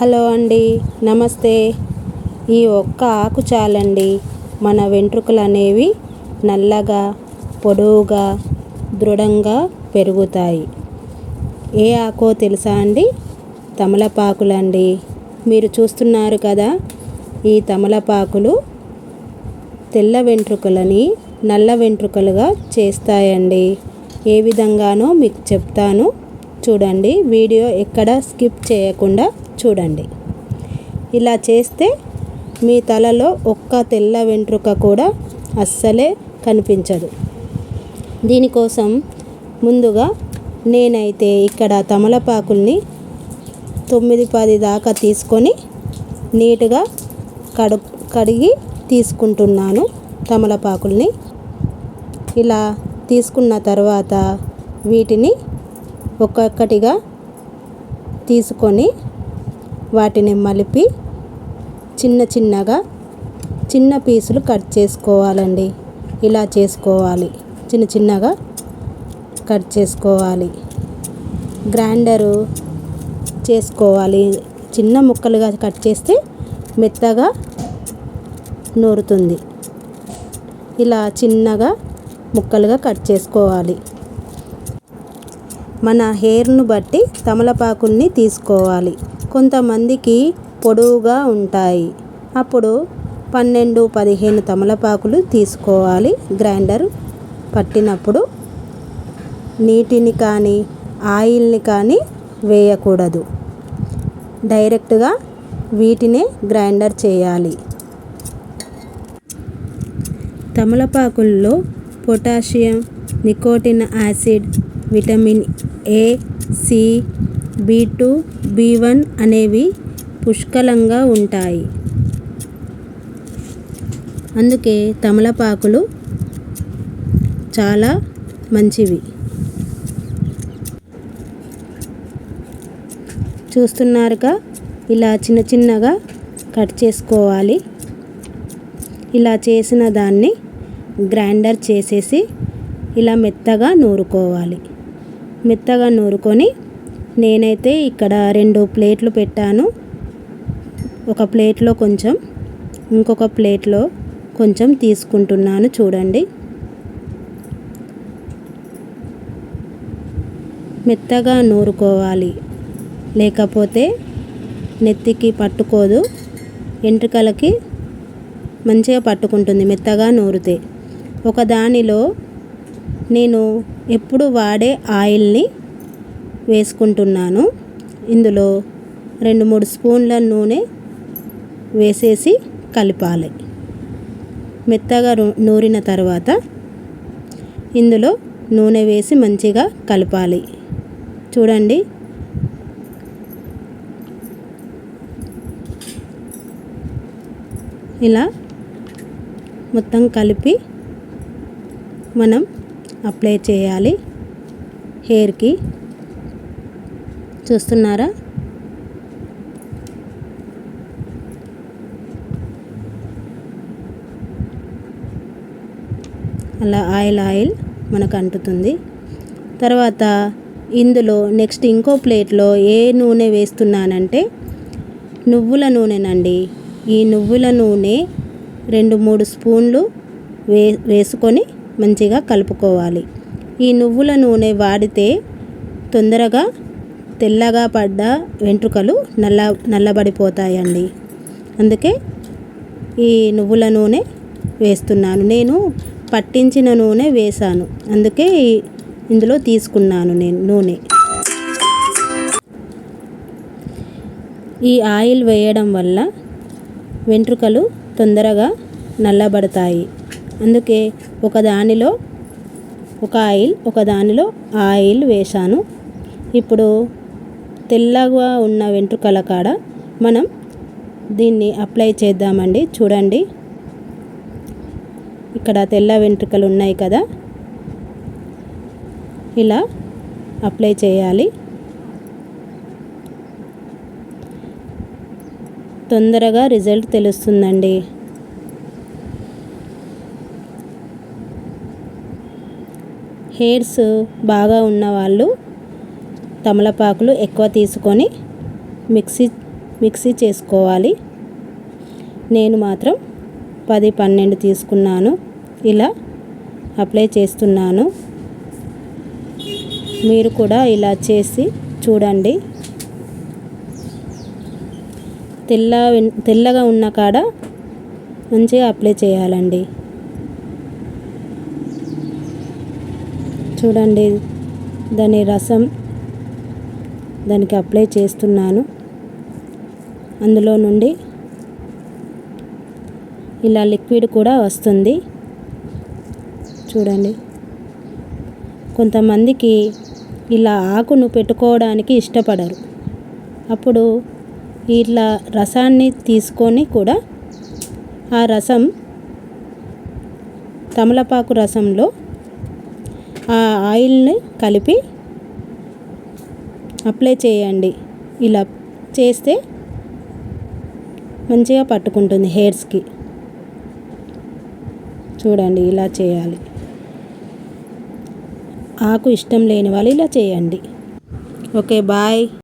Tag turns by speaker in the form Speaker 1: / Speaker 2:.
Speaker 1: Hello అండి నమస్తే. ఈ ఒక్క ఆకు చాలండి. మన వెంట్రుకలు అనేవి నల్లగా పొడవుగా దృఢంగా పెరుగుతాయి. ఏ ఆకో తెలుసా అండి? తమలపాకులండి. మీరు చూస్తున్నారు కదా ఈ తమలపాకులు తెల్ల వెంట్రుకలని నల్ల వెంట్రుకలుగా చేస్తాయండి. ఏ విధంగానో మీకు చెప్తాను. చూడండి వీడియో ఎక్కడ స్కిప్ చేయకుండా చూడండి. ఇలా చేస్తే మీ తలలో ఒక్క తెల్ల వెంట్రుక కూడా అస్సలే కనిపించదు. దీనికోసం ముందుగా నేనైతే ఇక్కడ తమలపాకుల్ని తొమ్మిది పది దాకా తీసుకొని నీట్గా కడు కడిగి తీసుకుంటున్నాను తమలపాకుల్ని. ఇలా తీసుకున్న తర్వాత వీటిని ఒక్కొక్కటిగా తీసుకొని వాటిని మలిపి చిన్న చిన్నగా చిన్న పీసులు కట్ చేసుకోవాలండి. ఇలా చేసుకోవాలి. చిన్న చిన్నగా కట్ చేసుకోవాలి. గ్రైండరు చేసుకోవాలి. చిన్న ముక్కలుగా కట్ చేస్తే మెత్తగా నూరుతుంది. ఇలా చిన్నగా ముక్కలుగా కట్ చేసుకోవాలి. మన హెయిర్ను బట్టి తమలపాకుల్ని తీసుకోవాలి. కొంతమందికి పొడవుగా ఉంటాయి. అప్పుడు పన్నెండు పదిహేను తమలపాకులు తీసుకోవాలి. గ్రైండర్ పట్టినప్పుడు నీటిని కానీ ఆయిల్ని కానీ వేయకూడదు. డైరెక్ట్గా వీటినే గ్రైండర్ చేయాలి. తమలపాకుల్లో potassium nicotine acid vitamin A C B two B one అనేవి పుష్కలంగా ఉంటాయి. అందుకే తమలపాకులు చాలా మంచివి. చూస్తున్నారుగా? ఇలా చిన్న చిన్నగా కట్ చేసుకోవాలి. ఇలా చేసిన దాన్ని గ్రైండర్ చేసేసి ఇలా మెత్తగా నూరుకోవాలి. మెత్తగా నూరుకొని నేనైతే ఇక్కడ రెండు ప్లేట్లు పెట్టాను. ఒక ప్లేట్లో కొంచెం ఇంకొక ప్లేట్లో కొంచెం తీసుకుంటున్నాను చూడండి. మెత్తగా నూరుకోవాలి. లేకపోతే నెత్తికి పట్టుకోదు. వెంట్రుకలకి మంచిగా పట్టుకుంటుంది మెత్తగా నూరితే. ఒక దానిలో నేను ఎప్పుడు వాడే ఆయిల్ని వేసుకుంటున్నాను. ఇందులో రెండు మూడు స్పూన్ల నూనె వేసేసి కలపాలి. మెత్తగా నూరిన తర్వాత ఇందులో నూనె వేసి మంచిగా కలపాలి. చూడండి. ఇలా మొత్తం కలిపి మనం అప్లై చేయాలి హెయిర్కి. చూస్తున్నారా? అలా ఆయిల్ ఆయిల్ మనకు అంటుతుంది. తర్వాత ఇందులో నెక్స్ట్ ఇంకో ప్లేట్లో ఏ నూనె వేస్తున్నానంటే నువ్వుల నూనెనండి. ఈ నువ్వుల నూనె రెండు మూడు స్పూన్లు వే వేసుకొని మంచిగా కలుపుకోవాలి. ఈ నువ్వుల నూనె వాడితే తొందరగా తెల్లగా పడ్డ వెంట్రుకలు నల్ల నల్లబడిపోతాయండి. అందుకే ఈ నువ్వుల నూనె వేస్తున్నాను. నేను పట్టించిన నూనె వేశాను. అందుకే ఇందులో తీసుకున్నాను నేను నూనె. ఈ ఆయిల్ వేయడం వల్ల వెంట్రుకలు తొందరగా నల్లబడతాయి. అందుకే ఒక దానిలో ఒక ఆయిల్ ఒక దానిలో ఆయిల్ వేశాను. ఇప్పుడు తెల్లగా ఉన్న వెంట్రుకల కాడ మనం దీన్ని అప్లై చేద్దామండి. చూడండి. ఇక్కడ తెల్ల వెంట్రుకలు ఉన్నాయి కదా. ఇలా అప్లై చేయాలి. తొందరగా రిజల్ట్ తెలుస్తుందండి. హెయిర్స్ బాగా ఉన్నవాళ్ళు తమలపాకులు ఎక్కువ తీసుకొని మిక్సీ మిక్సీ చేసుకోవాలి. నేను మాత్రం పది పన్నెండు తీసుకున్నాను. ఇలా అప్లై చేస్తున్నాను. మీరు కూడా ఇలా చేసి చూడండి. తెల్ల వెన్- తెల్లగా ఉన్న కాడ మంచిగా అప్లై చేయాలండి. చూడండి దాని రసం దానికి అప్లై చేస్తున్నాను. అందులో నుండి ఇలా లిక్విడ్ కూడా వస్తుంది. చూడండి. కొంతమందికి ఇలా ఆకును పెట్టుకోవడానికి ఇష్టపడరు. అప్పుడు ఇట్లా రసాన్ని తీసుకొని కూడా ఆ రసం తమలపాకు రసంలో ఆ ఆయిల్ని కలిపి అప్లై చేయండి. ఇలా చేస్తే మంచిగా పట్టుకుంటుంది హెయిర్స్కి. చూడండి ఇలా చేయాలి. ఆకు ఇష్టం లేని వాళ్ళు ఇలా చేయండి. Okay bye.